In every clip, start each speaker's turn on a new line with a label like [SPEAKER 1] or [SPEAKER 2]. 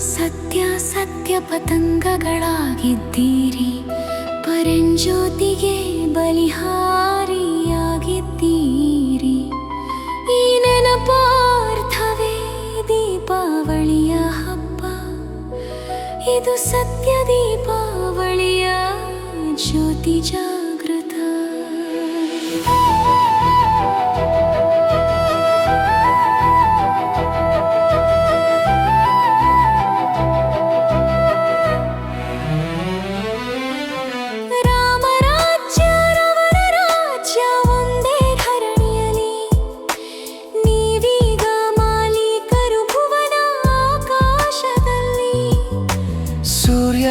[SPEAKER 1] ಸತ್ಯ ಸತ್ಯ ಪತಂಗಗಳಾಗಿದ್ದೀರಿ. ಪರಂಜ್ಯೋತಿಗೆ ಬಲಿಹಾರಿಯಾಗಿದ್ದೀರಿ. ಈ ನೆನಪಾರ್ಥವೇ ದೀಪಾವಳಿಯ ಹಬ್ಬ. ಇದು ಸತ್ಯ ದೀಪಾವಳಿಯ ಜ್ಯೋತಿ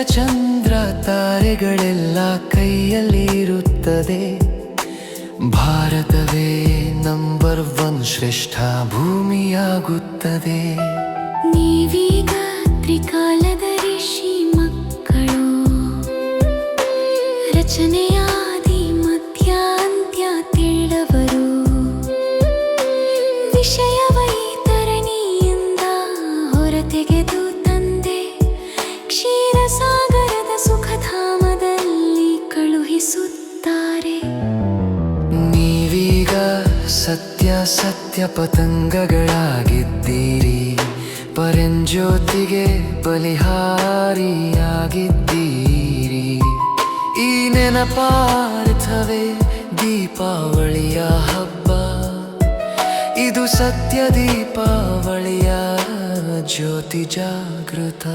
[SPEAKER 2] ಚಂದ್ರ ತಾರೆಗಳೆಲ್ಲ ಕೈಯಲ್ಲಿ ಇರುತ್ತದೆ ಭಾರತವೇ ನಂಬರ್ ಒನ್ ಶ್ರೇಷ್ಠ ಭೂಮಿಯಾಗುತ್ತದೆ.
[SPEAKER 1] ನೀವೀಗ ತ್ರಿಕಾಲದ ಋಷಿ
[SPEAKER 2] ಸತ್ಯ ಸತ್ಯ ಪತಂಗಗಳಾಗಿದ್ದೀರಿ. ಪರಂಜ್ಯೋತಿಗೆ ಬಲಿಹಾರಿಯಾಗಿದ್ದೀರಿ. ಈ ನೆನಪಾರ್ಥವೇ ದೀಪಾವಳಿಯ ಹಬ್ಬ. ಇದು ಸತ್ಯ ದೀಪಾವಳಿಯ ಜ್ಯೋತಿ ಜಾಗೃತ.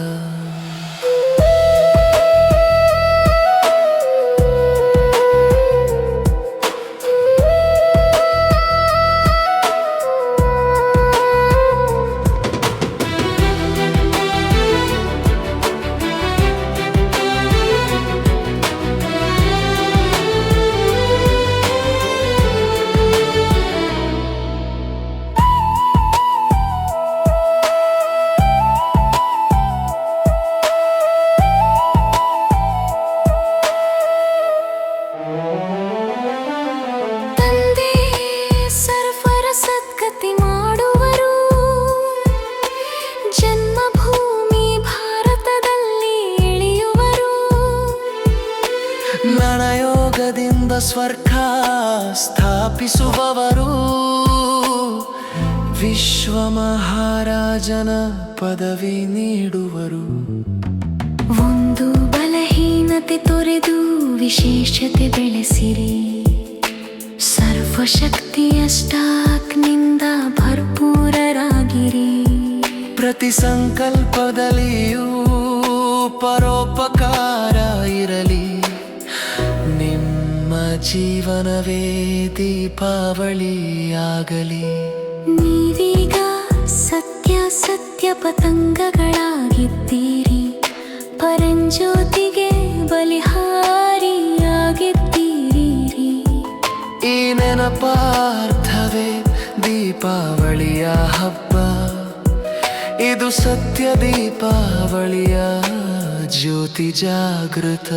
[SPEAKER 2] ಸ್ವರ್ಗ ಸ್ಥಾಪಿಸುವವರು. ವಿಶ್ವ ಮಹಾರಾಜನ ಪದವಿ ನೀಡುವರು.
[SPEAKER 1] ಒಂದು ಬಲಹೀನತೆ ತೊರೆದು ವಿಶೇಷತೆ ಬೆಳೆಸಿರಿ. ಸರ್ವಶಕ್ತಿಯ ಸ್ಟಾಕ್ನಿಂದ ಭರ್ಪೂರರಾಗಿರಿ.
[SPEAKER 2] ಪ್ರತಿ ಸಂಕಲ್ಪದಲ್ಲಿಯೂ ಪರೋಪಕಾರ ಜೀವನವೇ ದೀಪಾವಳಿಯಾಗಲಿ.
[SPEAKER 1] ನೀವೀಗ ಸತ್ಯ ಸತ್ಯ ಪತಂಗಗಳಾಗಿದ್ದೀರಿ. ಪರಂಜ್ಯೋತಿಗೆ ಬಲಿಹಾರಿಯಾಗಿದ್ದೀರಿ
[SPEAKER 2] ಈ ನೆನಪಾರ್ಥವೇ ದೀಪಾವಳಿಯ ಹಬ್ಬ. ಇದು ಸತ್ಯ ದೀಪಾವಳಿಯ ಜ್ಯೋತಿ ಜಾಗೃತ.